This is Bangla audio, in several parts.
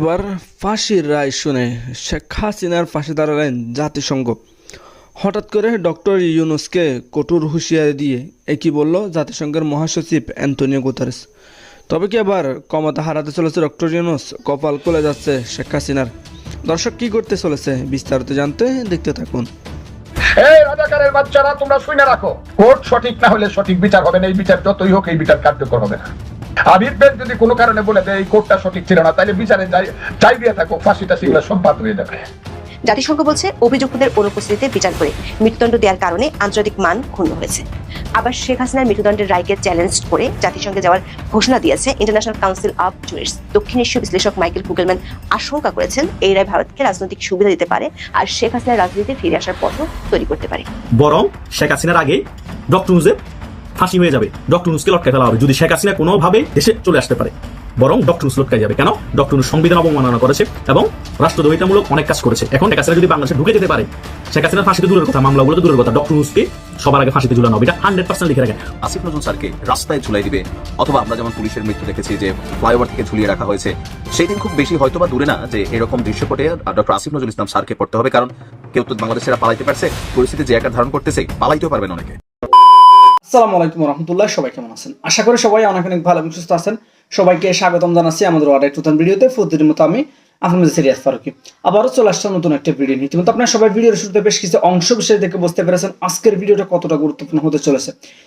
এবার ফাঁসির রায় শুনে শেখ হাসিনার ফাঁসি দাঁড়ালেন জাতিসংঘ। হঠাৎ করে ডক্টর ইউনুসকে কঠোর হুঁশিয়ারি দিয়ে একই বলল জাতিসংঘের মহাসচিব অ্যান্টনিও গুতারেস। তবে কি আবার ক্ষমতা হারাতে চলেছে ডক্টর ইউনুস? কপাল খুলে যাচ্ছে শেখ হাসিনার। দর্শক, কি করতে চলেছে? বিস্তারিত জানতে দেখতে থাকুন। রাজাকারের বাচ্চারা, তোমরা শুনে রাখো, কোর্ট সঠিক না হলে সঠিক বিচার হবে না, এই বিচার যতই হোক, এই বিচার কার্যকর হবে না। আবির বেগ যদি কোনো কারণে বলে দেয় এই কোর্টটা সঠিক ছিল না তাহলে বিচারে যাই যাই দিয়ে থাকো ফাঁসিটা সেগুলো সব বাদ হয়ে যাবে। জাতিসংঘ বলছে অভিযুক্তদের অনুপস্থিতিতে বিচার করে মৃত্যুদণ্ড দেওয়ার কারণে আন্তর্জাতিক মান ক্ষুণ্ণ হয়েছে। আবার শেখ হাসিনার মৃত্যুদণ্ডের রায়কে চ্যালেঞ্জ করে জাতিসংঘে যাওয়ার ঘোষণা দিয়েছে ইন্টারন্যাশনাল কাউন্সিল অফ জুরিস্ট দক্ষিণ এশীয় বিশ্লেষক মাইকেল কুগেলম্যান আশঙ্কা করেছেন এই রায় ভারতকে রাজনৈতিক সুবিধা দিতে পারে আর শেখ হাসিনার রাজনীতিতে ফিরে আসার পথও তৈরি করতে পারে। বরং শেখ হাসিনার আগে ডক্টর নুজের ফাঁসি হয়ে যাবে। ডক্টর নুসকে লটকায় ফেলা হবে। যদি শেখ হাসিনা কোনোভাবে দেশে চলে আসতে পারে, বরং ডক্টর নুস লটকায় যাবে। কেন? ডক্টর নুস সংবিধান অবমাননা করেছে এবং রাষ্ট্রদ্রোহিতামূলক অনেক কাজ করেছে। এখন শেখ হাসিনা যদি বাংলাদেশে ঢুকে যেতে পারে, শেখ হাসিনার ফাঁসিতে দূরের কথা, মামলাগুলো তো দূরের কথা। ডক্টর নুসকে সবার আগে ফাঁসিতে ঝুলানো হবে। এটা হান্ড্রেড পার্সেন্ট লিখে রাখেন। আসিফ নজরুল স্যারকে রাস্তায় ঝুলাই দিবে, অথবা আমরা যেমন পুলিশের মৃত্যু দেখেছি যে ফ্লাইওভার থেকে ঝুলিয়ে রাখা হয়েছে সেই দিন খুব বেশি হয়তো বা দূরে না যে এরকম দৃশ্যপটে ডক্টর আসিফ নজরুল ইসলাম স্যারকে পড়তে হবে, কারণ কেউ তো বাংলাদেশেরা পালাইতে পারছে, পরিস্থিতি যে আকার ধারণ করতেছে, পালাইতেও পারবেন অনেকে। আসসালামু আলাইকুম রহমতুল্লাহ, সবাই কেমন আছেন? আশা করি সবাই অনেক অনেক ভালো এবং সুস্থ আছেন। সবাইকে স্বাগতম জানাচ্ছি আমাদের আরেক নতুন ভিডিওতে। ফুদ্দির মতো আমি আপনাদের সিরিয়াস ফারুকি। আবারও চলে আসছে নতুন একটা ভিডিও নিয়ে। ইতিমধ্যে আপনার সবাই ভিডিওর শুরুতে বেশ কিছু অংশ বিশেষ দেখে বুঝতে পেরেছেন আজকের ভিডিওটা কতটা গুরুত্বপূর্ণ হতে চলেছে।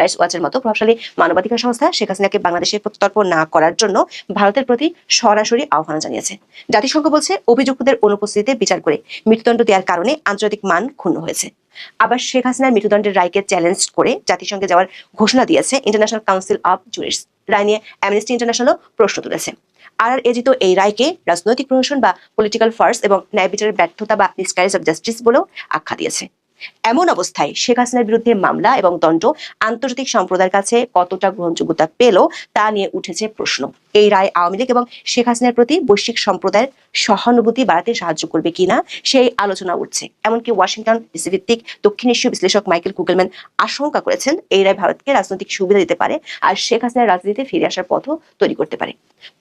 রাইটস ওয়াচের মতো প্রভাবশালী মানবাধিকার সংস্থা শেখ হাসিনাকে বাংলাদেশে প্রত্যর্প না করার জন্য ভারতের প্রতি সরাসরি আহ্বান জানিয়েছে। জাতিসংঘ বলছে, অভিযুক্তদের অনুপস্থিতিতে বিচার করে মৃত্যুদণ্ড দেওয়ার কারণে আন্তর্জাতিক মান ক্ষুণ্ণ হয়েছে। আবার শেখ হাসিনার মৃত্যুদণ্ডের রায়কে চ্যালেঞ্জ করে জাতিসংঘে যাওয়ার ঘোষণা দিয়েছে ইন্টারন্যাশনাল কাউন্সিল অফ জুরিস্ট রায় নিয়ে অ্যামনেস্টি ইন্টারন্যাশনালও প্রশ্ন তুলেছে। আর এজিত এই রায়কে রাজনৈতিক প্রহসন বা পলিটিক্যাল ফার্স এবং ন্যায় বিচারের ব্যর্থতা বা মিসক্যারেজ অফ জাস্টিস বলেও আখ্যা দিয়েছে। এমন অবস্থায় শেখ হাসিনার বিরুদ্ধে মামলা এবং দণ্ড আন্তর্জাতিক সম্প্রদায়ের কাছে কতটা গ্রহণযোগ্যতা পেল তা নিয়ে উঠেছে প্রশ্ন। এই রায় আওয়ামী লীগ এবং শেখ হাসিনার প্রতি বৈশ্বিক সম্প্রদায়ের সহানুভূতি বাড়াতে সাহায্য করবে কিনা সেই আলোচনা উঠছে। এমনকি ওয়াশিংটন ভিত্তিক দক্ষিণ এশীয় বিশ্লেষক মাইকেল কুগেলম্যান আশঙ্কা করেছেন এই রায় ভারতকে রাজনৈতিক সুবিধা দিতে পারে আর শেখ হাসিনার রাজনীতিতে ফিরে আসার পথও তৈরি করতে পারে।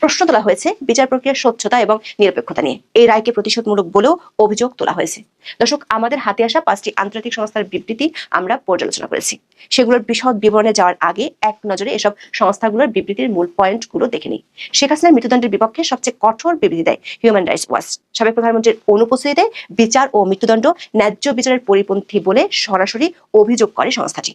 প্রশ্ন তোলা হয়েছে বিচার প্রক্রিয়ার স্বচ্ছতা এবং নিরপেক্ষতা নিয়ে। এই রায়কে প্রতিশোধমূলক বলেও অভিযোগ তোলা হয়েছে। দর্শক, আমাদের হাতে আসা পাঁচটি আন্তর্জাতিক সংস্থার বিবৃতি আমরা পর্যালোচনা করেছি। সেগুলোর বিশদ বিবরণে যাওয়ার আগে এক নজরে এসব সংস্থাগুলোর বিবৃতির মূল পয়েন্টগুলো দেখে নিই। শেখ হাসিনার মৃত্যুদণ্ডের বিপক্ষে সবচেয়ে কঠোর বিবৃতি দেয় হিউম্যান রাইটস ওয়াচ সাবেক প্রধানমন্ত্রীর অনুপস্থিতিতে বিচার ও মৃত্যুদণ্ড ন্যায্য বিচারের পরিপন্থী বলে সরাসরি অভিযোগ করে সংস্থাটি।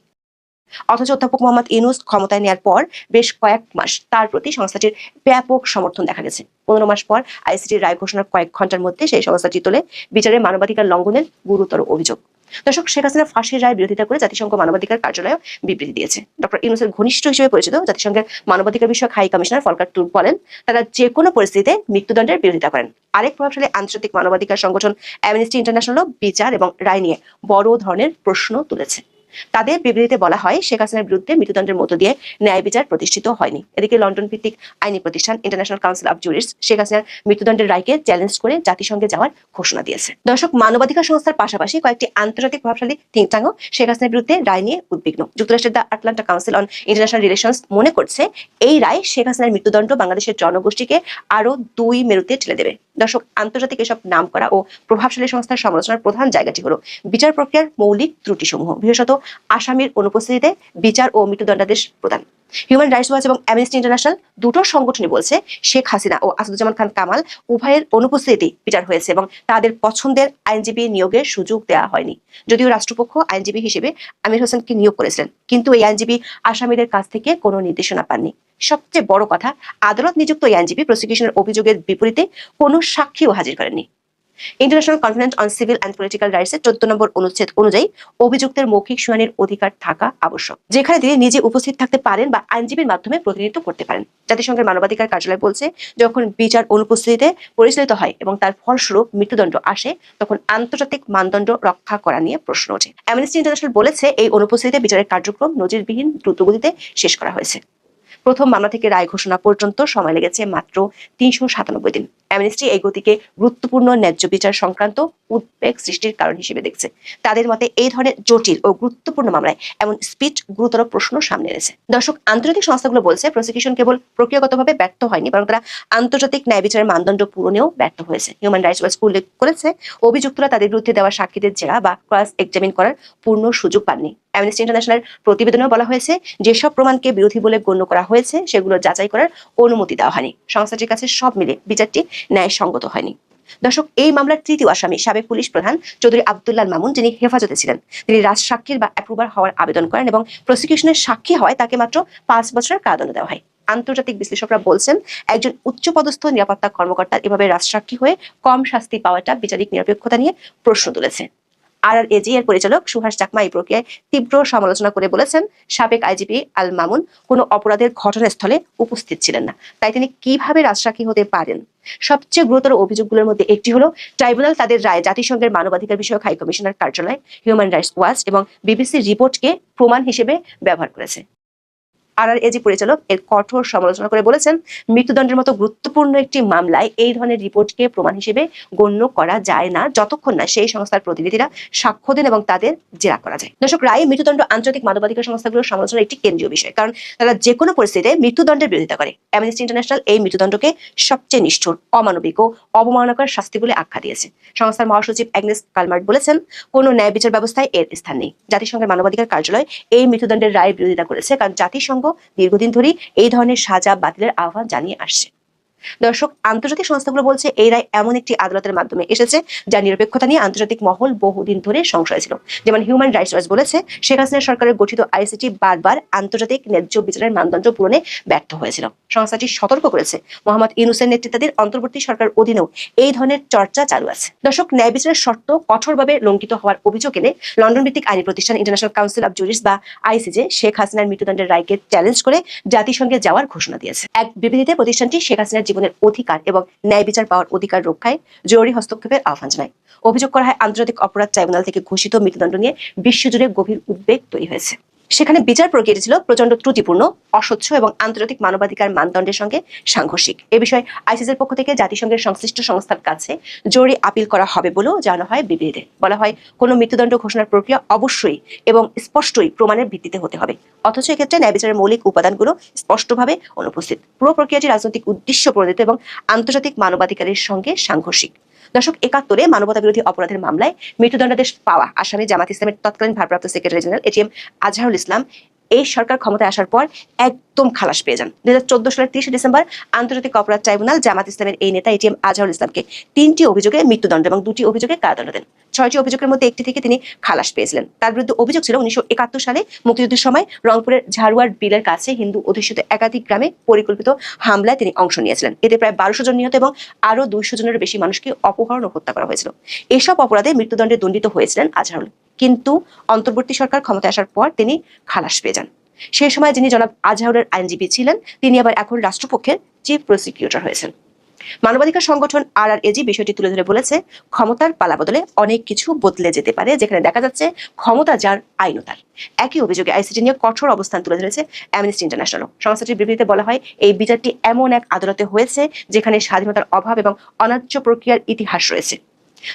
অথচ অধ্যাপক মোহাম্মদ ইউনুস ক্ষমতায় নেওয়ার পর বেশ কয়েক মাস তার প্রতি সংস্থাটির ব্যাপক সমর্থন দেখা গেছে। পনেরো মাস পর আইসিটির রায় ঘোষণার কয়েক ঘণ্টার মধ্যে সেই সংস্থাটি তোলে বিচারে মানবাধিকার লঙ্ঘনের গুরুতর অভিযোগ। দর্শক, শেখ হাসিনা ফাঁসির রায় বিরোধিতা করে জাতিসংঘ মানবাধিকার কার্যালয় বিবৃতি দিয়েছে। ডক্টর ইউনুসের ঘনিষ্ঠ হিসেবে পরিচিত জাতিসংঘের মানবাধিকার বিষয়ক হাই কমিশনার ফলকার টুর বলেন, তারা যে কোনো পরিস্থিতিতে মৃত্যুদণ্ডের বিরোধিতা করেন। আরেক প্রভাবশালী আন্তর্জাতিক মানবাধিকার সংগঠন অ্যামনেস্টি ইন্টারন্যাশনালও বিচার এবং রায় নিয়ে বড় ধরনের প্রশ্ন তুলেছে। তাদের বিবৃতিতে বলা হয়, শেখ হাসিনার বিরুদ্ধে মৃত্যুদণ্ডের মধ্য দিয়ে ন্যায় বিচার প্রতিষ্ঠিত হয়নি। এদিকে লন্ডন ভিত্তিক আইনি প্রতিষ্ঠান International Council of Jurist Sheikh হাসিনার মৃত্যুদণ্ডের রায়কে চ্যালেঞ্জ করে জাতিসংঘে যাওয়ার ঘোষণা দিয়েছে। দর্শক, মানবাধিকার সংস্থার পাশাপাশি কয়েকটি আন্তর্জাতিক প্রভাবশালী থিঙ্ক ট্যাঙ্কও শেখ হাসিনার বিরুদ্ধে রায় নিয়ে উদ্বিগ্ন। যুক্তরাষ্ট্রের the Atlantic Council on International Relations মনে করছে, এই রায় শেখ হাসিনার মৃত্যুদণ্ড বাংলাদেশের জনগোষ্ঠীকে আরও দুই মেরুতে ঠেলে দেবে। দর্শক, আন্তর্জাতিক এসব নাম করা ও প্রভাবশালী সংস্থার সমালোচনার প্রধান জায়গাটি হলো বিচার প্রক্রিয়ার মৌলিক ত্রুটিসমূহ। বিশেষত আসামির অনুপস্থিতিতে বিচার ও মৃত্যুদণ্ডাদেশ প্রদান। হিউম্যান রাইটস ওয়াচ এবং অ্যামনেস্টি ইন্টারন্যাশনাল দুটো সংগঠনই বলছে, শেখ হাসিনা ও আসাদুজ্জামান খান কামাল উভয়ের অনুপস্থিতি বিচার হয়েছে এবং তাদের পছন্দের আইনজীবী নিয়োগের সুযোগ দেওয়া হয়নি। যদিও রাষ্ট্রপক্ষ আইনজীবী হিসেবে আমির হোসেনকে নিয়োগ করেছিলেন, কিন্তু এই আইনজীবী আসামিদের কাছ থেকে কোনো নির্দেশনা পাননি। সবচেয়ে বড় কথা, আদালত নিযুক্ত এই আইনজীবী প্রসিকিউশনের অভিযোগের বিপরীতে কোনো সাক্ষীও হাজির করেননি। International Conference on Civil and Political রাইটসের চোদ্দ নম্বর অনুচ্ছেদ অনুযায়ী অভিযুক্তের মৌখিক শুনানির অধিকার থাকা আবশ্যক, যেখানে তিনি নিজে উপস্থিত থাকতে পারেন বা আইনজীবীর মাধ্যমে প্রতিনিধিত্ব করতে পারেন। জাতিসংঘের মানবাধিকার কার্যালয় বলছে, যখন বিচার অনুপস্থিতিতে পরিচালিত হয় এবং তার ফলস্বরূপ মৃত্যুদণ্ড আসে, তখন আন্তর্জাতিক মানদণ্ড রক্ষা করা নিয়ে প্রশ্ন ওঠে। অ্যামনেস্টি ইন্টারন্যাশনাল বলেছে, এই অনুপস্থিতিতে বিচারের কার্যক্রম নজিরবিহীন দ্রুতগতিতে শেষ করা হয়েছে। প্রথম মামলা থেকে রায় ঘোষণা পর্যন্ত সময় লেগেছে মাত্র তিনশো সাতানব্বই দিন। অ্যামনেস্টি এই গতিকে গুরুত্বপূর্ণ ন্যায্য বিচার সংক্রান্ত উদ্বেগ সৃষ্টির কারণ হিসেবে দেখছে। তাদের মতে এই ধরনের জটিল ও গুরুত্বপূর্ণ মামলায় এমন স্পিড গুরুতর প্রশ্ন সামনে এনেছে। দর্শক, আন্তর্জাতিক সংস্থাগুলো বলছে, প্রসিকিউশন কেবল প্রক্রিয়াগতভাবে ব্যর্থ হয়নি, বরং তারা আন্তর্জাতিক ন্যায় বিচারের মানদণ্ড পূরণেও ব্যর্থ হয়েছে। হিউম্যান রাইটস ওয়াচ উল্লেখ করেছে, অভিযুক্তরা তাদের বিরুদ্ধে দেওয়া সাক্ষীদের জেরা বা ক্রস এক্সামিন করার পূর্ণ সুযোগ পাননি। অ্যামনেস্টি ইন্টারন্যাশনাল প্রতিবেদনেও বলা হয়েছে, যেসব প্রমাণকে বিরোধী বলে গণ্য করা হয়েছে সেগুলো যাচাই করার অনুমতি দেওয়া হয়নি। সংস্থাটির কাছে সব মিলে বিচারটি ন্যায়সঙ্গত হয়নি। দর্শক, এই মামলার তৃতীয় আসামি সাবেক পুলিশ প্রধান চৌধুরী আবদুল্লাহ মামুন, যিনি হেফাজতে ছিলেন। তিনি রাজ সাক্ষীর বা অ্যাপ্রুভার হওয়ার আবেদন করেন এবং প্রসিকিউশনের সাক্ষী হয় তাকে মাত্র পাঁচ বছরের কারাদণ্ড দেওয়া হয়। আন্তর্জাতিক বিশ্লেষকরা বলছেন, একজন উচ্চপদস্থ নিরাপত্তা কর্মকর্তার এভাবে রাজসাক্ষী হয়ে কম শাস্তি পাওয়াটা বিচারিক নিরপেক্ষতা নিয়ে প্রশ্ন তুলেছে। আর আর এজি এর পরিচালক সুহাস চাকমা এই প্রক্রিয়ায় তীব্র সমালোচনা করে বলেছেন, সাবেক আইজিপি আল মামুন কোনো অপরাধের ঘটনাস্থলে উপস্থিত ছিলেন না। তাই তিনি কীভাবে রাজসাক্ষী হতে পারেন? সবচেয়ে গুরুতর অভিযোগগুলোর মধ্যে একটি হলো, ট্রাইব্যুনাল তাদের রায়, জাতিসংঘের মানবাধিকার বিষয়ক হাই কমিশনার কার্যালয় হিউম্যান রাইটস ওয়াচ এবং বিবিসি রিপোর্টকে প্রমাণ হিসেবে ব্যবহার করেছে। আর এজি পরিচালক, এর কঠোর সমালোচনা করে বলেছেন, মৃত্যুদণ্ডের মতো গুরুত্বপূর্ণ একটি মামলায় এই ধরনের রিপোর্টকে প্রমাণ হিসেবে গণ্য করা যায় না, যতক্ষণ না সেই সংস্থার প্রতিনিধিরা সাক্ষ্য দেন এবং তাদের জেরা করা যায়। দর্শক, রায় মৃত্যুদণ্ড, আন্তর্জাতিক মানবাধিকার সংস্থাগুলোর সমালোচনার একটি কেন্দ্রীয় বিষয়, কারণ তারা যে কোনো পরিস্থিতিতে মৃত্যুদণ্ডের বিরোধিতা করে। অ্যামনেস্টি ইন্টারন্যাশনাল এই মৃত্যুদণ্ডকে সবচেয়ে নিষ্ঠুর, অমানবিক ও অবমাননাকর শাস্তি বলে আখ্যা দিয়েছে। সংস্থার মহাসচিব অ্যাগনেস কালমার্ট বলেছেন, কোনো ন্যায় বিচার ব্যবস্থায় এর স্থান নেই। জাতিসংঘের মানবাধিকার কার্যালয় এই মৃত্যুদণ্ডের রায়ের বিরোধিতা করেছে, কারণ জাতিসংঘ দীর্ঘদিন ধরেই এই ধরনের সাজা বাতিলের আহ্বান জানিয়ে আসছে। দর্শক, আন্তর্জাতিক সংস্থাগুলো বলছে এই রায় এমন একটি আদালতের মাধ্যমে এসেছে যা নিরপেক্ষতা নিয়ে আন্তর্জাতিক মহল বহুদিন ধরে সংশয় ছিল। যেমন হিউম্যান রাইটস ওয়াচ বলেছে, শেখ হাসিনা সরকারের গঠিত আইসিটি বারবার আন্তর্জাতিক ন্যায্য বিচারের মানদণ্ড পূরণে ব্যর্থ হয়েছিল। সংস্থাটি সতর্ক করেছে, মোহাম্মদ ইউনুসের নেতৃত্বাধীন অন্তর্বর্তী সরকার অধীনেও এই ধরনের চর্চা চালু আছে। দর্শক, ন্যায় বিচারের শর্ত কঠোরভাবে লঙ্ঘিত হওয়ার অভিযোগ এনে লন্ডন ভিত্তিক আইনি প্রতিষ্ঠান ইন্টারন্যাশনাল কাউন্সিল অব জুরিস বা আইসিজে শেখ হাসিনার মৃত্যুদণ্ডের রায়কে চ্যালেঞ্জ করে জাতিসংঘে যাওয়ার ঘোষণা দিয়েছে। এক বিবৃতিতে প্রতিষ্ঠানটি শেখ হাসিনার জীবনের অধিকার এবং ন্যায় বিচার পাওয়ার অধিকার রক্ষায় জরুরি হস্তক্ষেপের আহ্বান জানায়। অভিযোগ করা হয়, আন্তর্জাতিক অপরাধ ট্রাইব্যুনাল থেকে ঘোষিত মৃত্যুদণ্ড নিয়ে বিশ্বজুড়ে গভীর উদ্বেগ তৈরি হয়েছে। সেখানে বিচার প্রক্রিয়াটি ছিল প্রচণ্ড ত্রুটিপূর্ণ, অস্বচ্ছ এবং আন্তর্জাতিক মানবাধিকার মানদণ্ডের সঙ্গে সাংঘর্ষিক। এ বিষয়ে আইসিসের পক্ষ থেকে জাতিসংঘের সংশ্লিষ্ট সংস্থার কাছে জরুরি আপিল করা হবে বলেও জানানো হয় বিবৃতিতে। বলা হয়, কোনো মৃত্যুদণ্ড ঘোষণার প্রক্রিয়া অবশ্যই এবং স্পষ্টই প্রমাণের ভিত্তিতে হতে হবে। অথচ এক্ষেত্রে ন্যায় বিচারের মৌলিক উপাদানগুলো স্পষ্টভাবে অনুপস্থিত। পুরো প্রক্রিয়াটি রাজনৈতিক উদ্দেশ্য প্রণীত এবং আন্তর্জাতিক মানবাধিকারের সঙ্গে সাংঘর্ষিক। দশক একাত্তরে মানবতা বিরোধী অপরাধের মামলায় মৃত্যুদণ্ডাদেশ পাওয়া আসামি জামাত ইসলামের তৎকালীন ভারপ্রাপ্ত secretary general ATM Azharul Islam এই সরকার ক্ষমতায় আসার পর একদম খালাস পেয়ে যান। দুই হাজার চোদ্দ সালের তিরিশে ডিসেম্বর আন্তর্জাতিক অপরাধ ট্রাইব্যুনাল জামাত ইসলামের এই নেতা এটিএম আজহারুল ইসলামকে তিনটি অভিযোগে মৃত্যুদণ্ড এবং দুটি অভিযোগে কারাদণ্ড দেন। ছয়টি অভিযোগের মধ্যে একটি থেকে তিনি খালাস পেয়েছিলেন। তার বিরুদ্ধে অভিযোগ ছিল উনিশশো একাত্তর সালে মুক্তিযুদ্ধের সময় রংপুরের ঝাড়ুয়ার বিলের কাছে হিন্দু অধ্যুষিত একাধিক গ্রামে পরিকল্পিত হামলায় তিনি অংশ নিয়েছিলেন। এতে প্রায় বারোশো জন নিহত এবং আরও দুইশো জনের বেশি মানুষকে অপহরণ ও হত্যা করা হয়েছিল। এসব অপরাধে মৃত্যুদণ্ডে দণ্ডিত হয়েছিলেন আজহারুল। কিন্তু অন্তর্বর্তী সরকার ক্ষমতায় আসার পর তিনি খালাস পেয়ে যান। সেই সময় যিনি জনাব আজহারের আইনজীবী ছিলেন, তিনি আবার এখন রাষ্ট্রপক্ষের চিফ প্রসিকিউটর হয়েছেন। মানবাধিকার সংগঠন আর আর এজি বিষয়টি তুলে ধরে বলেছে, ক্ষমতার পালা বদলে অনেক কিছু বদলে যেতে পারে, যেখানে দেখা যাচ্ছে ক্ষমতা যার আইনও তার। একই অভিযোগে আইসিটি নিয়ে কঠোর অবস্থান তুলে ধরেছে অ্যামনেস্টি ইন্টারন্যাশনাল সংস্থাটির বিবৃতিতে বলা হয়, এই বিচারটি এমন এক আদালতে হয়েছে, যেখানে স্বাধীনতার অভাব এবং অনার্য প্রক্রিয়ার ইতিহাস রয়েছে।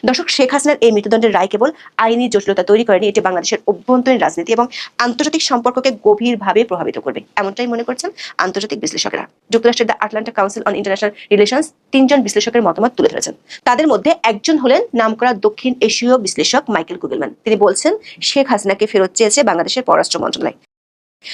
দর্শক, শেখ হাসিনার এই মৃত্যুদণ্ডের রায় কেবল আইনি জটিলতা তৈরি করেনি, এটি বাংলাদেশের অভ্যন্তরীণ রাজনীতি এবং আন্তর্জাতিক সম্পর্ককে গভীরভাবে প্রভাবিত করবে, এমনটাই মনে করছেন আন্তর্জাতিক বিশ্লেষকেরা। যুক্তরাষ্ট্রের the Atlantic Council on International Relations তিনজন বিশ্লেষকের মতামত তুলে ধরেছেন। তাদের মধ্যে একজন হলেন নামকরা দক্ষিণ এশীয় বিশ্লেষক মাইকেল কুগেলম্যান। তিনি বলছেন, শেখ হাসিনাকে ফেরত চেয়েছে বাংলাদেশের পররাষ্ট্র মন্ত্রণালয়।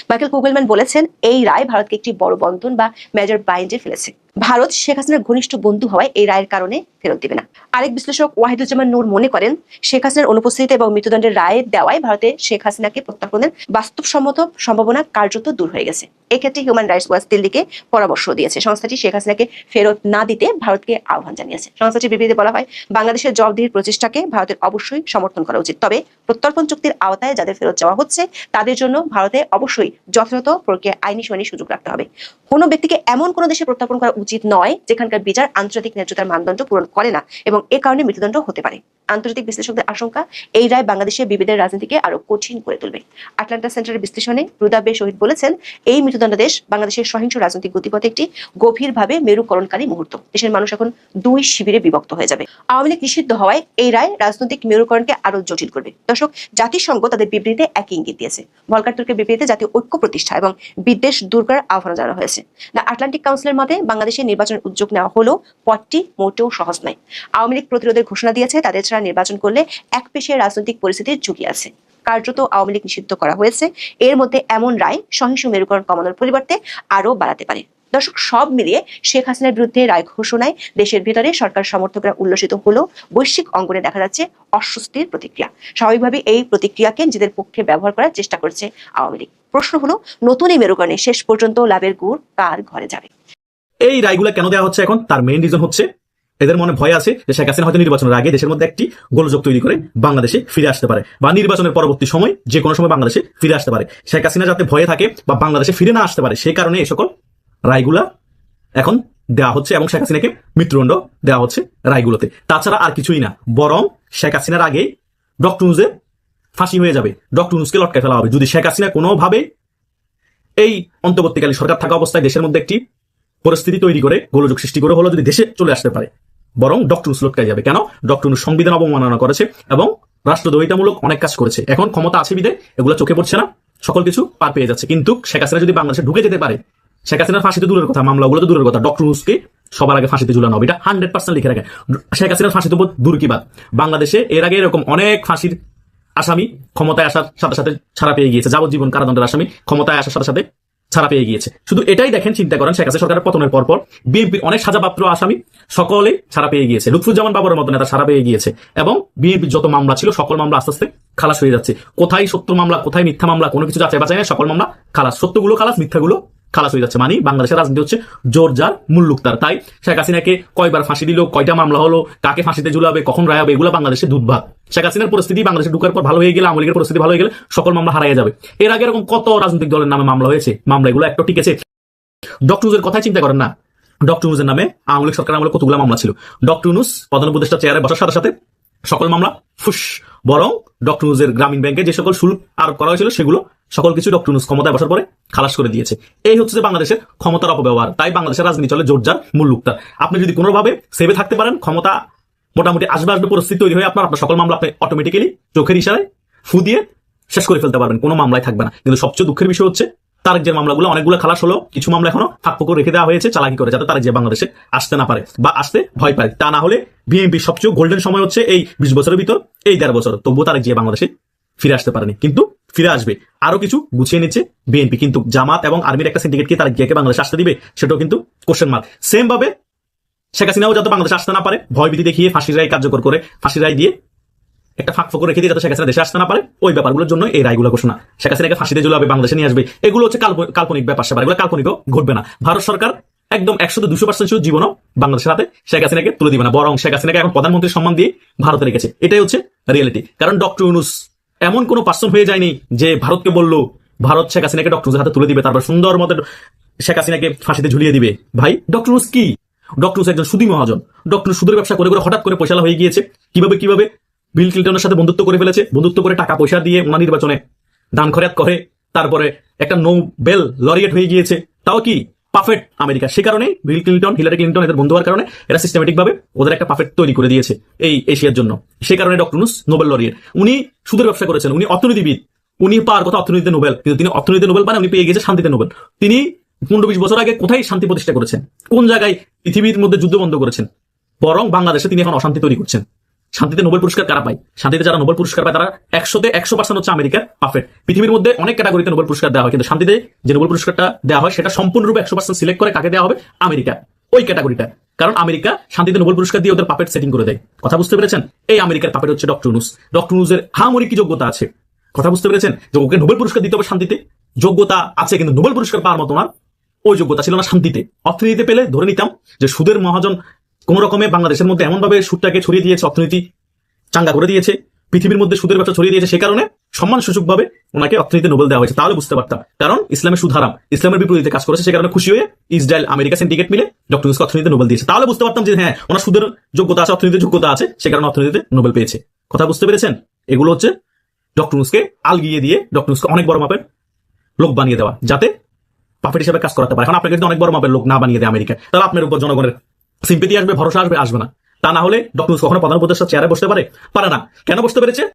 মাইকেল কুগেলম্যান বলেছেন, এই রায় ভারতকে একটি বড় বন্ধন বা মেজর বাইন্ডে ফেলেছে। ভারত শেখ হাসিনার ঘনিষ্ঠ বন্ধু হওয়ায় এই রায়ের কারণে ফেরত দিবে না। আরেক বিশ্লেষক ওয়াহিদুজ্জামান নূর মনে করেন, শেখ হাসিনার অনুপস্থিতিতে এবং মৃত্যুদণ্ডের রায় দেওয়ায় ভারতে শেখ হাসিনাকে প্রত্যার্পণের বাস্তবসম্মত সম্ভাবনা কার্যত দূর হয়ে গেছে। এক্ষেত্রে হিউম্যান রাইটস ওয়াচ দিল্লিকে পরামর্শ দিয়েছে। সংস্থাটি শেখ হাসিনাকে ফেরত না দিতে ভারতকে আহ্বান জানিয়েছে। সংস্থাটির বিবৃতিতে বলা হয়, বাংলাদেশের জবাবদিহির প্রচেষ্টাকে ভারতের অবশ্যই সমর্থন করা উচিত। তবে প্রত্যর্পণ চুক্তির আওতায় যাদের ফেরত যাওয়া হচ্ছে, তাদের জন্য ভারতে অবশ্যই যথাযথ প্রক্রিয়া আইনি শুনানি সুযোগ রাখতে হবে। কোনো ব্যক্তিকে এমন কোনো দেশে প্রত্যার্পণ করা উচিত নয় যেখানকার বিচার আন্তর্জাতিক ন্যায্যতার মানদণ্ড পূরণ করে না এবং এ কারণে মৃত্যুদণ্ড হতে পারে। আন্তর্জাতিক বিশ্লেষকদের আশঙ্কা, এই রায় বাংলাদেশের বিবিধের রাজনীতিকে আরও কঠিন করে তুলবে। আটলান্টা সেন্টারের বিশ্লেষণে রুদা বে শহীদ বলেছেন, এই মৃত্যুদণ্ডাদেশ বাংলাদেশের সহিংস রাজনৈতিক গতিপথে একটি গভীরভাবে মেরুকরণকারী মুহূর্ত। দেশের মানুষ এখন দুই শিবিরে বিভক্ত হয়ে যাবে। আওয়ামী লীগ নিষিদ্ধ হওয়ায় এই রায় রাজনৈতিক মেরুকরণকে আরও জটিল করবে। দর্শক, জাতিসংঘ তাদের বিবৃতিতে একই ইঙ্গিত দিয়েছে। ভলকারতুর্কের বিবৃতিতে জাতীয় ঐক্য প্রতিষ্ঠা এবং বিদ্বেষ দূর করার আহ্বান জানানো হয়েছে। দ্য আটলান্টিক কাউন্সিলের মতে বাংলাদেশের নির্বাচনের উদ্যোগ নেওয়া হলেও পথটি মোটেও সহজ নয়। আওয়ামী লীগ প্রতিরোধের ঘোষণা দিয়েছে, তাদের ছাড়া নির্বাচন করলে এক পেশিয়া রাজনৈতিক পরিস্থিতির ঝুঁকি আছে। কার্যত আওয়ামী লীগ নিষিদ্ধ করা হয়েছে। এর মধ্যে এমন রায় সহিংস মেরুকরণ কমানোর পরিবর্তে আরও বাড়াতে পারে। দর্শক, সব মিলিয়ে শেখ হাসিনার বিরুদ্ধে রায় ঘোষণায় দেশের ভিতরে সরকার সমর্থকরা উল্লসিত হলেও বৈশ্বিক অঙ্গনে দেখা যাচ্ছে অস্বস্তির প্রতিক্রিয়া। স্বাভাবিকভাবে এই প্রতিক্রিয়াকে নিজেদের পক্ষে ব্যবহার করার চেষ্টা করছে আওয়ামী লীগ। প্রশ্ন হলো, নতুন এই মেরুকরণে শেষ পর্যন্ত লাভের গুড় কার ঘরে যাবে? এই রায়গুলো কেন দেওয়া হচ্ছে এখন? তার মেইন রিজন হচ্ছে এদের মনে ভয় আছে যে শেখ হাসিনা হয়তো নির্বাচনের আগে দেশের মধ্যে একটি গোলযোগ তৈরি করে বাংলাদেশে ফিরে আসতে পারে বা নির্বাচনের পরবর্তী সময় যে কোনো সময় বাংলাদেশে ফিরে আসতে পারে। শেখ হাসিনা যাতে ভয়ে থাকে বা বাংলাদেশে ফিরে না আসতে পারে, সেই কারণে এই সকল রায়গুলা এখন দেওয়া হচ্ছে এবং শেখ হাসিনাকে মৃত্যুদণ্ড দেওয়া হচ্ছে রায়গুলোতে। তাছাড়া আর কিছুই না, বরং শেখ হাসিনার আগে ডক্টর নুজের ফাঁসি হয়ে যাবে, ডক্টর নুজকে লটকে ফেলা হবে। যদি শেখ হাসিনা কোনোভাবে এই অন্তর্বর্তীকালীন সরকার থাকা অবস্থায় দেশের মধ্যে একটি পরিস্থিতি তৈরি করে, গোলযোগ সৃষ্টি করে, হলো যদি দেশে চলে আসতে পারে বরং ডক্টর লটকাই যাবে। কেন? ডক্টর সংবিধান অবমাননা করেছে এবং রাষ্ট্রদ্রোহিতামূলক অনেক কাজ করেছে। এখন ক্ষমতা আছে বিদে, এগুলো চোখে পড়ছে না, সকল কিছু পার পেয়ে যাচ্ছে। কিন্তু শেখ হাসিনা যদি বাংলাদেশে ঢুকে যেতে পারে, শেখ হাসিনার ফাঁসিতে দূরের কথা, মামলাগুলো তো দূরের কথা। ডক্টর নুসকে সবার আগে ফাঁসিতে ঝুলানো হবে। এটা হান্ড্রেড পার্সেন্ট লিখে রাখেন। শেখ হাসিনার ফাঁসিতে দূর কি বাদ বাংলাদেশে এর আগে এরকম অনেক ফাঁসির আসামি ক্ষমতায় আসার সাথে সাথে ছাড়া পেয়ে গিয়েছে। যাবজ্জীবন কারাদণ্ডের আসামি ক্ষমতায় আসার সাথে সাথে ছাড়া পেয়ে গিয়েছে। শুধু এটাই দেখেন, চিন্তা করেন, শেখ হাসিনা সরকারের পতনের পরপর পর বিএনপির অনেক সাজাপ্রাপ্ত আসামি সকলে ছাড়া পেয়ে গিয়েছে। লুৎফুজ্জামান বাবরের মতো নেতা ছাড়া পেয়ে গিয়েছে এবং বিএনপির যত মামলা ছিল, সকল মামলা আস্তে আস্তে খালাস হয়ে যাচ্ছে। কোথায় সত্য মামলা, কোথায় মিথ্যা মামলা, কোনো কিছু যাচাই না সকল মামলা খালাস। সত্যগুলো খালাস, মিথ্যাগুলো খালাস হয়ে যাচ্ছে। মানে বাংলাদেশের রাজনীতি হচ্ছে জোর যার মুল্লুকতার। তাই শেখ হাসিনাকে কয়বার ফাঁসি দিল, কয়টা মামলা হলো, কাকে ফাঁসিতে ঝুলাবে, কখন রায় হবে, এগুলো বাংলাদেশে দুধভাত। শেখ হাসিনার পরিস্থিতি বাংলাদেশে ঢুকার পর ভালো হয়ে গেলে আওয়ামী লীগের পরিস্থিতি ভালো হয়ে গেলে সকল মামলা হারাই যাবে। এর আগে এরকম কত রাজনৈতিক দলের নামে মামলা হয়েছে, মামলা এগুলো একটা টিকেছে। ডক্টর ইউনুসের কথাই চিন্তা করেন না। ডক্টর ইউনুসের নামে আওয়ামী লীগ সরকার আমলে কতগুলো মামলা ছিল? ডক্টর ইউনুস প্রধান উপদেষ্টা চেয়ারে বসার সাথে সাথে সকল মামলা ফুস। বরং ডক্টর ইউনুসের গ্রামীণ ব্যাংকে যে সকল শুল্ক আরোপ করা হয়েছিল, সেগুলো সকল কিছু ডক্টর ইউনুস ক্ষমতায় বসার পরে খালাস করে দিয়েছে। এই হচ্ছে বাংলাদেশের ক্ষমতার অপব্যবহার। তাই বাংলাদেশের রাজনীতি চলে জোরজার মূল লুকতার আপনি যদি কোনোভাবে সেভে থাকতে পারেন, ক্ষমতা মোটামুটি আসবে আসবে পরিস্থিতি তৈরি হয়ে আপনার আপনার সকল মামলা আপনি অটোমেটিক্যালি চোখের ইশারায় ফু দিয়ে শেষ করে ফেলতে পারবেন। কোনো মামলায় থাকবে না। কিন্তু সবচেয়ে দুঃখের বিষয় হচ্ছে তারেক যে মামলাগুলো অনেকগুলো খালাস হলো, কিছু মামলা এখনও ফাঁক রেখে দেওয়া হয়েছে চালাকি করে, যাতে তারেক যে বাংলাদেশে আসতে না পারে বা আসতে ভয় পায়। তা না হলে বিএনপি সবচেয়ে গোল্ডেন সময় হচ্ছে এই বিশ বছরের ভিতর, এই দেড় বছর। তবুও তারেক যে বাংলাদেশে ফিরে আসতে পারেনি। কিন্তু ফিরে আসবে। আরও কিছু গুছিয়ে নিচ্ছে বিএনপি। কিন্তু জামাত এবং আর্মির একটা সিন্ডিকেট কি তার গিয়ে বাংলাদেশে আসতে দিবে? সেটাও কিন্তু কোশ্চেন মার্ক সেম ভাবে শেখ হাসিনাও যাতে বাংলাদেশে আসতে না পারে, ভয়ভীতি দেখিয়ে ফাঁসির রায় কার্যকর করে, ফাঁসির রায় দিয়ে একটা ফাঁক ফোকর রেখে দিয়ে যাতে শেখ হাসিনা দেশে আসতে না পারে, ওই ব্যাপারগুলোর জন্য এই রায়গুলো ঘোষণা। শেখ হাসিনাকে ফাঁসিতে ঝুলাবে, বাংলাদেশে নিয়ে আসবে। এগুলো হচ্ছে কাল্পনিক ব্যাপার স্যাপার। এগুলো কাল্পনিকও ঘটবে না। ভারত সরকার একদম একশো দুশো পার্সেন্ট শুধু জীবনও বাংলাদেশের হাতে শেখ হাসিনাকে তুলে দিবে না। বরং শেখ হাসিনাকে এখন প্রধানমন্ত্রীর সম্মান দিয়ে ভারতে রেখেছে। এটাই হচ্ছে রিয়েলিটি কারণ ডক্টর ইউনুস এমন কোন পার্সন হয়ে যায়নি যে ভারতকে বলল, ভারত শেখ হাসিনাকে ডক্টর হাতে তুলে দিবে, তারপর সুন্দর মতো শেখ হাসিনাকে ফাঁসিতে ঝুলিয়ে দিবে। ভাই ডক্টর কি? ডক্টর একজন সুদী মহাজন। ডক্টর সুদের ব্যবসা করে করে হঠাৎ করে পয়সালা হয়ে গিয়েছে। কীভাবে কীভাবে? বিল ক্লিন্টনের সাথে বন্ধুত্ব করে ফেলেছে। বন্ধুত্ব করে টাকা পয়সা দিয়ে ওনার নির্বাচনে দান খরচাত করে। তারপরে একটা নোবেল লরিয়েট হয়ে গিয়েছে। তাও কি? Perfect America. সে কারণে বিল ক্লিন্টন, হিলারি ক্লিন্টন, এদের বন্ধু হওয়ার কারণে এরা সিস্টেমেটিক ভাবে ওদের একটা পারফেক্ট তৈরি করে দিয়েছে এই এশিয়ার জন্য। সে কারণে ডক্টর নুস নোবেল লরিয়েট। উনি সুদের ব্যবসা করেছেন, উনি অর্থনীতিবিদ। উনি পাওয়ার কথা অর্থনীতিতে নোবেল, কিন্তু তিনি অর্থনীতিতে নোবেল পান উনি পেয়ে গেছে শান্তিতে নোবেল। তিনি পনেরো বিশ বছর আগে কোথায় শান্তি প্রতিষ্ঠা করেছেন? কোন জায়গায় পৃথিবীর মধ্যে যুদ্ধ বন্ধ করেছেন? বরং বাংলাদেশে তিনি এখন অশান্তি তৈরি করছেন। শান্তিতে নোবেল পুরস্কার কারা পায়? শান্তিতে যারা নোবেল পুরস্কার পায়, তারা একশোতে একশো পার্সেন্ট হচ্ছে আমেরিকার পারফেক্ট পৃথিবীর মধ্যে অনেক ক্যাটাগরিতে নোবেল পুরস্কার দেওয়া হয়, কিন্তু শান্তিতে যে নোবেল পুরস্কারটা দেওয়া হয়, সেটা সম্পূর্ণরূপে একশো পার্সেন্ট সিলেক্ট করে কাকে দেওয়া হবে? আমেরিকা। ওই ক্যাটাগরিটা কারণ আমেরিকা শান্তিতে নোবেল পুরস্কার দিয়ে ওদের পাপেট সেটিং করে দেয়। কথা বুঝতে পেরেছেন? এই আমেরিকার পাপেট হচ্ছে ডক্টর নুস ডক্টর নুসের হামরি কি যোগ্যতা আছে? কথা বুঝতে পেরেছেন? যে ওকে নোবেল পুরস্কার দিতে হবে শান্তিতে। যোগ্যতা আছে, কিন্তু নোবেল পুরস্কার পাওয়ার মতো না। ওই যোগ্যতা ছিল না শান্তিতে। অর্থনীতিতে পেলে ধরে নিতাম যে সুদের মহাজন কোন রকমে বাংলাদেশের মধ্যে এমনভাবে সুদটাকে ছড়িয়ে দিয়েছে অর্থনীতি চাঙ্গা করে দিয়েছে, পৃথিবীর মধ্যে সুদের ব্যবসা ছড়িয়ে দিয়েছে, সে কারণে সম্মান ভাবে ওনাকে অর্থনীতি নোবেল দেওয়া হয়েছে। তাহলে বুঝতে পারতাম। কারণ ইসলামের সুধারাম ইসলামের বিপরীতে কাজ করেছে, সে কারণে খুশি হয়ে ইসরায়েল, আমেরিকা সিন্ডিকেট মিলে ডক্টর ইউনুসকে অর্থনীতি নোবেল দিয়েছে। তাহলে বুঝতে পারতাম যে হ্যাঁ ওনার সুদের যোগ্যতা আছে, অর্থনীতির যোগ্যতা আছে, সে কারণে অর্থনীতিতে নোবেল পেয়েছে। কথা বুঝতে পেরেছেন? এগুলো হচ্ছে ডক্টর ইউনুসকে আলগিয়ে দিয়ে ডক্টর ইউনুসকে অনেক বড় মাপের লোক বানিয়ে দেওয়া, যাতে পাপেট হিসেবে কাজ করাতে পারে। এখন আপনাকে যদি অনেক বড় মাপের লোক না বানিয়ে দেয় আমেরিকা তাহলে আপনার উপর জনগণের সিম্পেতি আসবে, ভরসা আসবে আসবে না। তা না হলে ডক্টর কখনো প্রধান উপদেষ্টা চেয়ারে বসতে পারে? পারে না। কেন বসতে পেরেছে?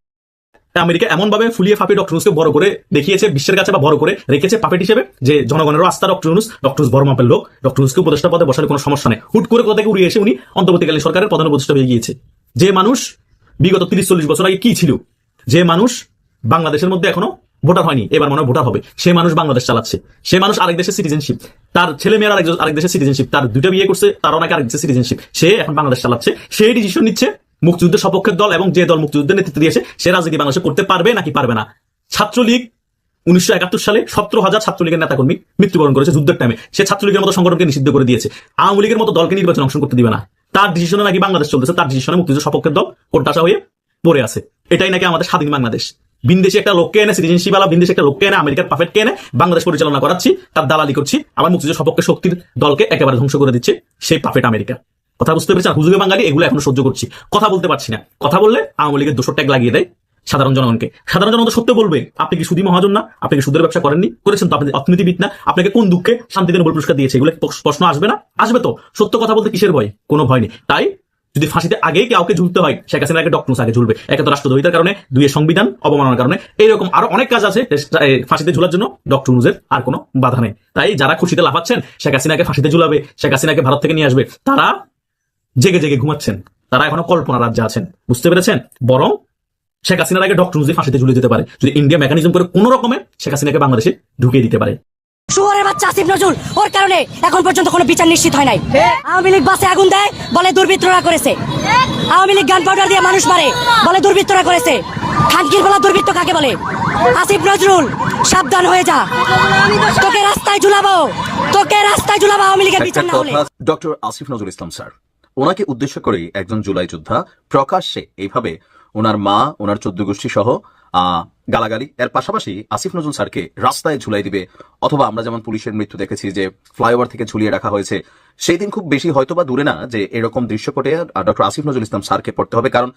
আমেরিকা এমন ভাবে ফুলিয়ে ফাঁপিয়ে ডক্টর ইউনুসকে বড় করে দেখিয়েছে, বিশ্বের কাছে বা বড় করে রেখেছে পাপেট হিসেবে, যে জনগণেরও আস্থা ডক্টর ইউনুস ডক্টর বড় মাপের লোক। ডক্টর ইউনুসকে উপদেষ্টা পদে বসার কোনো সমস্যা নেই। হুট করে কোথা উড়িয়ে এসে উনি অন্তর্বর্তীকালীন সরকারের প্রধান উপদেষ্টা হয়ে গিয়েছে। যে মানুষ বিগত তিরিশ চল্লিশ বছর আগে কি ছিল? যে মানুষ বাংলাদেশের মধ্যে এখনও ভোটার হয়নি, এবার মনে হয় ভোটার হবে। সে মানুষ বাংলাদেশ চালাচ্ছে। সে মানুষ আরেক দেশের সিটিজেনশিপ তার ছেলে মেয়ের আরেক আরেক দেশের সিটিজেনশিপ তার দুটো বিয়ে করছে তার অনেক আরেক দেশের সিটিজেনশিপ সে এখন বাংলাদেশ চালাচ্ছে। সেই ডিসিশন নিচ্ছে মুক্তিযুদ্ধের সপক্ষের দল এবং যে দল মুক্তিযুদ্ধের নেতৃত্ব দিয়েছে, সে রাজনীতি বাংলাদেশে করতে পারবে নাকি পারবে না? ছাত্রলীগ উনিশশো একাত্তর সালে সতেরো হাজার ছাত্রলীগের নেতাকর্মী মৃত্যুবরণ করেছে যুদ্ধের টাইমে সে ছাত্রলীগের মতো সংগঠনকে নিষিদ্ধ করে দিয়েছে। আওয়ামী লীগের মতো দলকে নির্বাচন অংশ করতে দিবে না। তার ডিসিশনে নাকি বাংলাদেশ চলতেছে, তার ডিসিশনে মুক্তিযুদ্ধ সপক্ষের দল কোটাশা হয়ে পড়ে আছে। এটাই নাকি আমাদের স্বাধীন বাংলাদেশ। বিন্দেশে একটা লোককে এনে সিটিজেনশিপ আলা বিন্দেশে একটা লোককে এনে, আমেরিকার পাফেটকে এনে বাংলাদেশ পরিচালনা করাচ্ছি, তার দালালি করছি আবার মুক্তিযুদ্ধ সপক্ষে শক্তির দলকে একেবারে ধ্বংস করে দিচ্ছে সেই পাফেট আমেরিকা। কথা বুঝতে পেরেছেন? হুজুগে বাঙালি এগুলো এখনও সহ্য করছি। কথা বলতে পারছি না। কথা বললে আওয়ামী লীগের দুশো ট্যাগ লাগিয়ে দেয় সাধারণ জনগণকে। সাধারণ জনগণ সত্য বলবে, আপনি কি সুদী মহাজন না? আপনি কি সুদের ব্যবসা করেননি? করেছেন তো আপনি অর্থনীতিবিদ না? আপনাকে কোন দুঃখে শান্তিতে নোবেল পুরস্কার দিয়েছে? এগুলো প্রশ্ন আসবে না? আসবে তো। সত্য কথা বলতে কিসের ভয়? কোনো ভয় নেই। তাই যদি ফাঁসিতে আগেই কাউকে ঝুলতে হয়, শেখ হাসিনা আগে ডক্টর আগে ঝুলবে। একে তো রাষ্ট্রদ্রোহিতার কারণে, দুই সংবিধান অবমাননার কারণে। এইরকম আরও অনেক কাজ আছে ফাঁসিতে ঝুলার জন্য। ডক্টর নুজের আর কোনো বাধা নেই। তাই যারা খুশিতে লাফাচ্ছেন, শেখ হাসিনাকে ফাঁসিতে ঝুলাবে, শেখ হাসিনাকে ভারত থেকে নিয়ে আসবে, তারা জেগে জেগে ঘুমাচ্ছেন। তারা এখনও কল্পনা রাজ্যে আছেন। বুঝতে পেরেছেন? বরং শেখ হাসিনার আগে ডক্টর নুজি ফাঁসিতে ঝুলে যেতে পারে। যদি ইন্ডিয়া মেকানিজম করে কোনো রকমে শেখ হাসিনাকে বাংলাদেশে ঢুকিয়ে দিতে পারে। শুয়ারের বাচ্চা আসিফ নজরুল। ওর কারণে এখন পর্যন্ত কোনো বিচার নিশ্চিত হয় নাই। আওয়ামী লীগ বাসে আগুন দেয় বলে দুর্বৃত্তরা করেছে। আওয়ামী লীগ গান পাউডার দিয়ে মানুষ মারে বলে দুর্বৃত্তরা করেছে। খানকির বলা দুর্বৃত্ত কাকে বলে? আসিফ নজরুল সাবধান হয়ে যা। তোকে রাস্তায় ঝুলাবো। তোকে রাস্তায় ঝুলাবো আওয়ামী লীগের বিচার না হলে। ডক্টর আসিফ নজরুল ইসলাম স্যার ওনাকে উদ্দেশ্য করেই একজন জুলাই যোদ্ধা প্রকাশ্যে এইভাবে ওনার মা ওনার চোদ্দ গোষ্ঠী সহ আহ, গালাগালি। এর পাশাপাশি আসিফ নজরুল স্যারকে রাস্তায় ঝুলাই দিবে। অথবা আমরা যেমন পুলিশের মৃত্যু দেখেছি যে ফ্লাইওভার থেকে ঝুলিয়ে রাখা হয়েছে, সেই দিন খুব বেশি হয়তো বা দূরে না যে এরকম দৃশ্যপটে ডক্টর আসিফ নজরুল ইসলাম স্যারকে পড়তে হবে। কারণ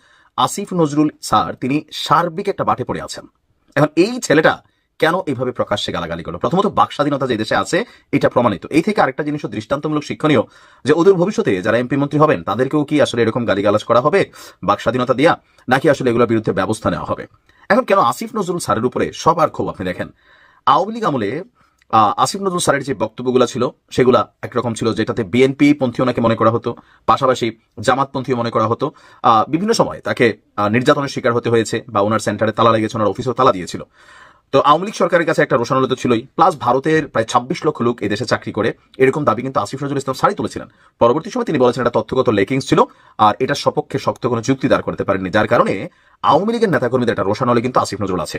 আসিফ নজরুল স্যার, তিনি সার্বিক একটা বাটে পড়ে আছেন। এখন এই ছেলেটা কেন এইভাবে প্রকাশ্যে গালাগালি করল? প্রথমত বাক স্বাধীনতা যে দেশে আছে, এটা প্রমাণিত। এই থেকে আরেকটা জিনিসও দৃষ্টান্তমূলক শিক্ষণীয়, যে ওদের ভবিষ্যতে যারা এমপি মন্ত্রী হবেন, তাদেরকেও কি আসলে এরকম গালিগালাজ করা হবে বাক স্বাধীনতা দিয়া, নাকি আসলে এগুলোর বিরুদ্ধে ব্যবস্থা নেওয়া হবে? এখন কেন আসিফ নজরুল স্যারের উপরে সবার ক্ষোভ আপনি দেখেন? আওয়ামী লীগ আমলে আসিফ নজরুল স্যারের যে বক্তব্যগুলো ছিল, সেগুলা একরকম ছিল যেটাতে বিএনপি পন্থী ওনাকে মনে করা হতো, পাশাপাশি জামাত জামাতপন্থী মনে করা হতো। বিভিন্ন সময় তাকে নির্যাতনের শিকার হতে হয়েছে, বা ওনার সেন্টারে তালা লেগেছে, ওনার অফিসেও তালা দিয়েছিল। তো আওয়ামী লীগ সরকারের কাছে একটা রোশানল তো ছিলই। প্লাস ভারতের প্রায় ছাব্বিশ লক্ষ লোক এদেশে চাকরি করে। এরকম দাবি কিন্তু আসিফ নজরুল ইসলাম সারি তুলেছিলেন। পরবর্তী সময় তিনি বলেছেন, এটা তথ্যগত লেকিংস ছিল আর এটা সপক্ষে শক্ত কোনো যুক্তি দাঁড় করতে পারেননি। যার কারণে আওয়ামী লীগের নেতাকর্মীদের একটা রোশানলে কিন্তু আসিফ নজরুল আছে।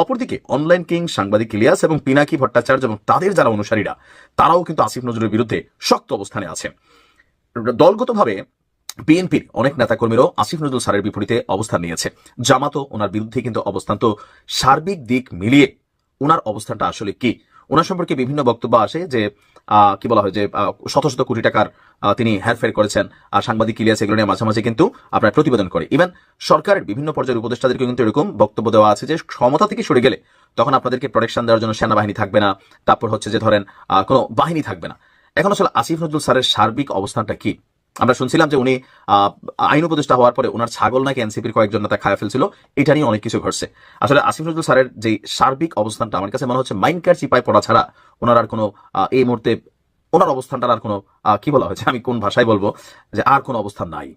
অপরদিকে অনলাইন কিং সাংবাদিক ইলিয়াস এবং পিনাকি ভট্টাচার্য এবং তাদের যারা অনুসারীরা, তারাও কিন্তু আসিফ নজরুলের বিরুদ্ধে শক্ত অবস্থানে আছে। দলগতভাবে বিএনপির অনেক নেতাকর্মীরাও আসিফ নজরুল স্যারের বিপরীতে অবস্থান নিয়েছে। জামাতও ওনার বিরুদ্ধে কিন্তু অবস্থান। তো সার্বিক দিক মিলিয়ে ওনার অবস্থানটা আসলে কি? ওনার সম্পর্কে বিভিন্ন বক্তব্য আসে যে কি বলা হয় যে শত শত কোটি টাকার তিনি হেরফের করেছেন। আর সাংবাদিক ইলিয়াস এগুলো নিয়ে মাঝে মাঝে কিন্তু আপনার প্রতিবেদন করে। ইভেন সরকারের বিভিন্ন পর্যায়ের উপদেষ্টাদেরকে কিন্তু এরকম বক্তব্য দেওয়া আছে যে, ক্ষমতা থেকে সরে গেলে তখন আপনাদেরকে প্রোটেকশন দেওয়ার জন্য সেনাবাহিনী থাকবে না। তারপর হচ্ছে যে ধরেন কোনো বাহিনী থাকবে না। এখন আসলে আসিফ নজরুল স্যারের সার্বিক অবস্থানটা কি? আমরা শুনছিলাম যে উনি আইন উপদেষ্টা হওয়ার পরে ওনার ছাগল নাকি এনসিপির কয়েকজন নেতা খায় ফেলছিল, এটা নিয়ে অনেক কিছু ঘটছে। আসলে আসিফ নজরুল স্যারের যে সার্বিক অবস্থানটা আমার কাছে মনে হচ্ছে মাইনকার চিপায় পড়া ছাড়া ওনার আর কোনো এই মুহূর্তে ওনার অবস্থানটার আর কোনো কি বলা হয়েছে, আমি কোন ভাষায় বলব, যে আর কোনো অবস্থান নাই।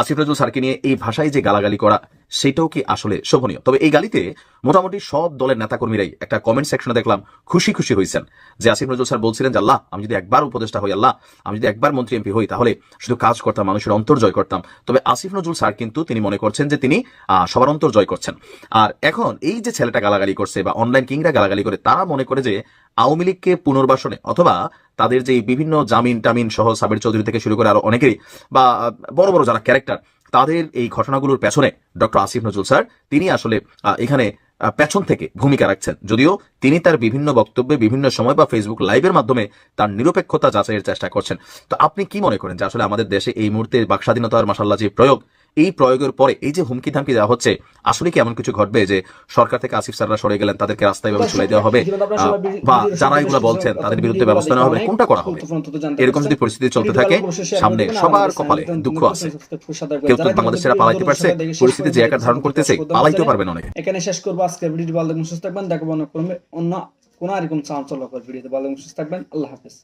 আসিফ নজরুল স্যারকে নিয়ে এই ভাষায় যে গালাগালি করা সেটাও কি আসলে শোভনীয়? তবে এই গালিতে মোটামুটি সব দলের নেতাকর্মীরাই একটা কমেন্ট সেকশনে দেখলাম খুশি খুশি হয়েছেন যে আসিফ নজরুল স্যার বলছিলেন যে, আল্লাহ, আমি যদি একবার উপদেষ্টা হই, আল্লাহ, আমি যদি একবার মন্ত্রী এমপি হই, তাহলে শুধু কাজ করতাম, মানুষের অন্তর জয় করতাম। তবে আসিফ নজরুল স্যার কিন্তু তিনি মনে করছেন যে, তিনি সবার অন্তর জয় করছেন। আর এখন এই যে ছেলেটা গালাগালি করছে বা অনলাইন কিংরা গালাগালি করে, তারা মনে করে যে, আওয়ামী লীগকে পুনর্বাসনে অথবা তাদের যে বিভিন্ন জামিন টামিন সহ সাবির চৌধুরী থেকে শুরু করে আরও অনেকেরই বা বড় বড় যারা ক্যারেক্টার তাদের এই ঘটনাগুলোর পেছনে ডক্টর আসিফ নজরুল স্যার, তিনি আসলে এখানে পেছন থেকে ভূমিকা রাখছেন। যদিও তিনি তার বিভিন্ন বক্তব্যে বিভিন্ন সময় বা ফেসবুক লাইভের মাধ্যমে তার নিরপেক্ষতা যাচাইয়ের চেষ্টা করছেন। তো আপনি কি মনে করেন যে আসলে আমাদের দেশে এই মুহূর্তে বাক স্বাধীনতার মাসাল্লাহ যে প্রয়োগ এই প্রয়োগের পরে এই যে হুমকি ধামকি দেওয়া হচ্ছে আসলে কি এমন কিছু ঘটবে যে সরকার থেকে আসিফ স্যাররা সরে গেলেন তাদেরকে রাস্তায় এভাবে চলে দেওয়া হবে? বা যারা এগুলো বলছেন তাদের বিরুদ্ধে ব্যবস্থা নেওয়া হবে? কোনটা করা হবে? এরকম যদি পরিস্থিতি চলতে থাকে সামনে সবার কপালে দুঃখ আছে। কেউ তো বাংলাদেশ ছেড়ে পালাইতে পারছে পরিস্থিতি যে আকার ধারণ করতেছে পালাইতেও পারবেন অনেকে। এখানে শেষ করব আজকের ভিডিওটি ভালো থাকবেন সুস্থ থাকবেন দেখব অন্য কোনো আর এরকম চাঞ্চল্যকর ভিডিওতে ভালো সুস্থ থাকবেন। আল্লাহ হাফেজ।